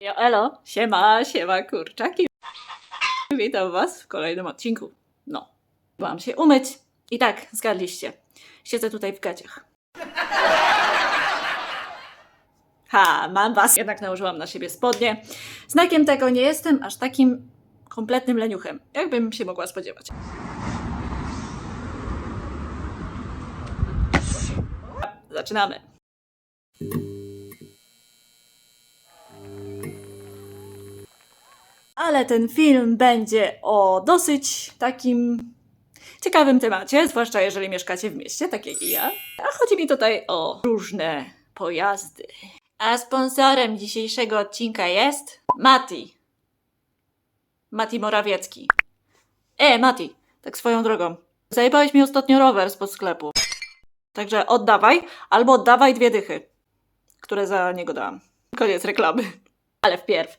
Jo, elo, siema, siema kurczaki. Witam was w kolejnym odcinku. No, byłam się umyć i tak, zgadliście. Siedzę tutaj w gaciach. Ha, mam was. Jednak nałożyłam na siebie spodnie. Znakiem tego nie jestem aż takim kompletnym leniuchem, jakbym się mogła spodziewać. Zaczynamy. Ale ten film będzie o dosyć takim ciekawym temacie, zwłaszcza jeżeli mieszkacie w mieście, tak jak i ja. A chodzi mi tutaj o różne pojazdy. A sponsorem dzisiejszego odcinka jest Mati. Mati Morawiecki. E, Mati, tak swoją drogą. Zajebałeś mi ostatnio rower spod sklepu. Także oddawaj, albo oddawaj dwie dychy, które za niego dałam. Koniec reklamy. Ale wpierw,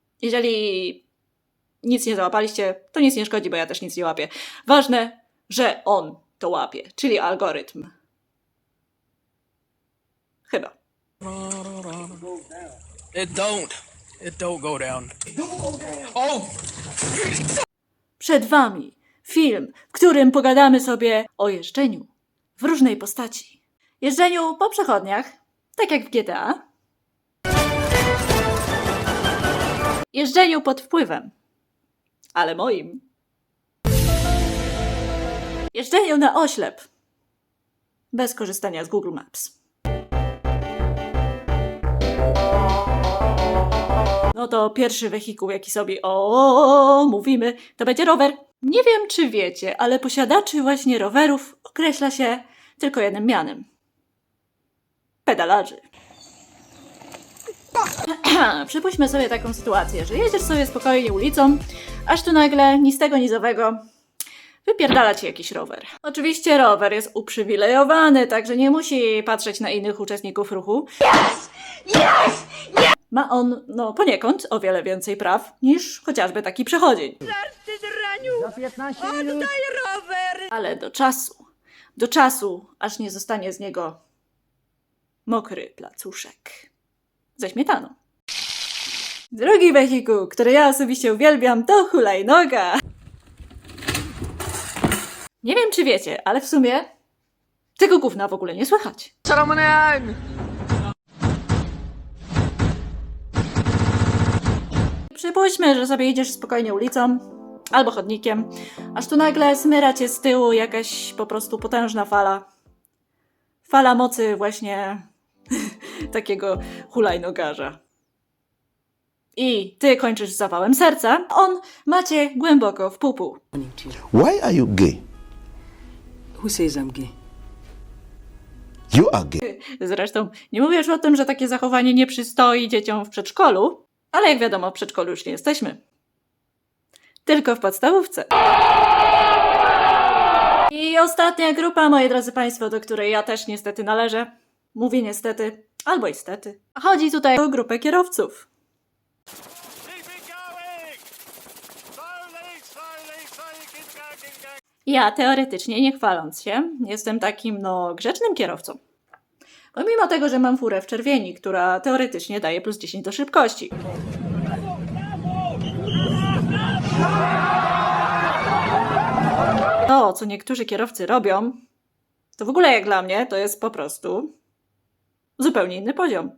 Jeżeli nic nie załapaliście, to nic nie szkodzi, bo ja też nic nie łapię. Ważne, że on to łapie, czyli algorytm. Chyba. It don't. It don't go down. Oh! Przed Wami film, w którym pogadamy sobie o jeżdżeniu w różnej postaci. Jeżdżeniu po przechodniach, tak jak w GTA. Jeżdżeniu pod wpływem, ale moim. Jeżdżeniu na oślep, bez korzystania z Google Maps. No to pierwszy wehikuł, jaki sobie o mówimy, to będzie rower. Nie wiem, czy wiecie, ale posiadaczy właśnie rowerów określa się tylko jednym mianem. Pedalarzy. Przypuśćmy sobie taką sytuację, że jedziesz sobie spokojnie ulicą, aż tu nagle ni z tego ni z owego wypierdala ci jakiś rower. Oczywiście rower jest uprzywilejowany, także nie musi patrzeć na innych uczestników ruchu. Ma on, no poniekąd, o wiele więcej praw niż chociażby taki przechodzień. Ale do czasu, do czasu, aż nie zostanie z niego mokry placuszek ze śmietaną. Drugi wehikuł, który ja osobiście uwielbiam, to hulajnoga. Nie wiem, czy wiecie, ale w sumie tego gówna w ogóle nie słychać. Przypuśćmy, że sobie idziesz spokojnie ulicą albo chodnikiem, aż tu nagle smyra cię z tyłu jakaś po prostu potężna fala. Fala mocy właśnie takiego hulajnogarza. I ty kończysz z zawałem serca, on macie głęboko w pupu. Why are you gay? Who says I'm gay? You are gay. Zresztą nie mówię już o tym, że takie zachowanie nie przystoi dzieciom w przedszkolu, ale jak wiadomo, w przedszkolu już nie jesteśmy. Tylko w podstawówce. I ostatnia grupa, moi drodzy Państwo, do której ja też niestety należę. Mówię niestety, albo istety. Chodzi tutaj o grupę kierowców. Ja teoretycznie, nie chwaląc się, jestem takim, no, grzecznym kierowcą. Pomimo tego, że mam furę w czerwieni, która teoretycznie daje plus 10 do szybkości. To, co niektórzy kierowcy robią, to w ogóle jak dla mnie, to jest po prostu zupełnie inny poziom.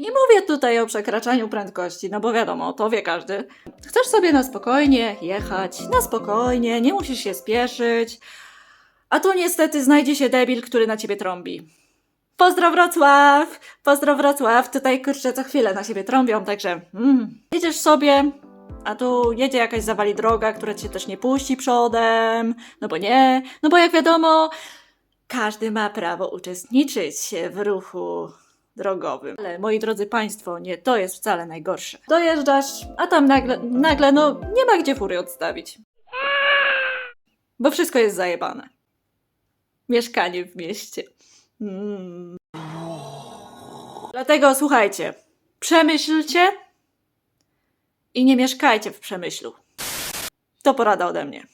Nie mówię tutaj o przekraczaniu prędkości, no bo wiadomo, to wie każdy. Chcesz sobie na spokojnie jechać, na spokojnie, nie musisz się spieszyć. A tu niestety znajdzie się debil, który na ciebie trąbi. Pozdro Wrocław! Pozdro Wrocław! Tutaj kurczę co chwilę na siebie trąbią, także mm. jedziesz sobie, a tu jedzie jakaś zawali droga, która cię też nie puści przodem, no bo nie, no bo jak wiadomo, każdy ma prawo uczestniczyć w ruchu drogowym. Ale moi drodzy Państwo, nie to jest wcale najgorsze. Dojeżdżasz, a tam nagle, nagle no nie ma gdzie fury odstawić. Bo wszystko jest zajebane. Mieszkanie w mieście. Mm. Dlatego słuchajcie, przemyślcie i nie mieszkajcie w przemyślu. To porada ode mnie.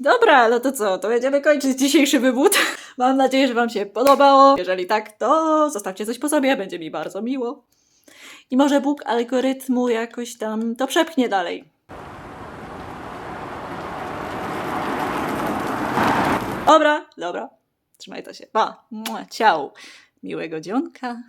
Dobra, no to co, to będziemy kończyć dzisiejszy wywód. Mam nadzieję, że Wam się podobało. Jeżeli tak, to zostawcie coś po sobie, będzie mi bardzo miło. I może Bóg algorytmu jakoś tam to przepchnie dalej. Dobra, dobra. Trzymaj to się. Pa. Ciao. Miłego dzionka.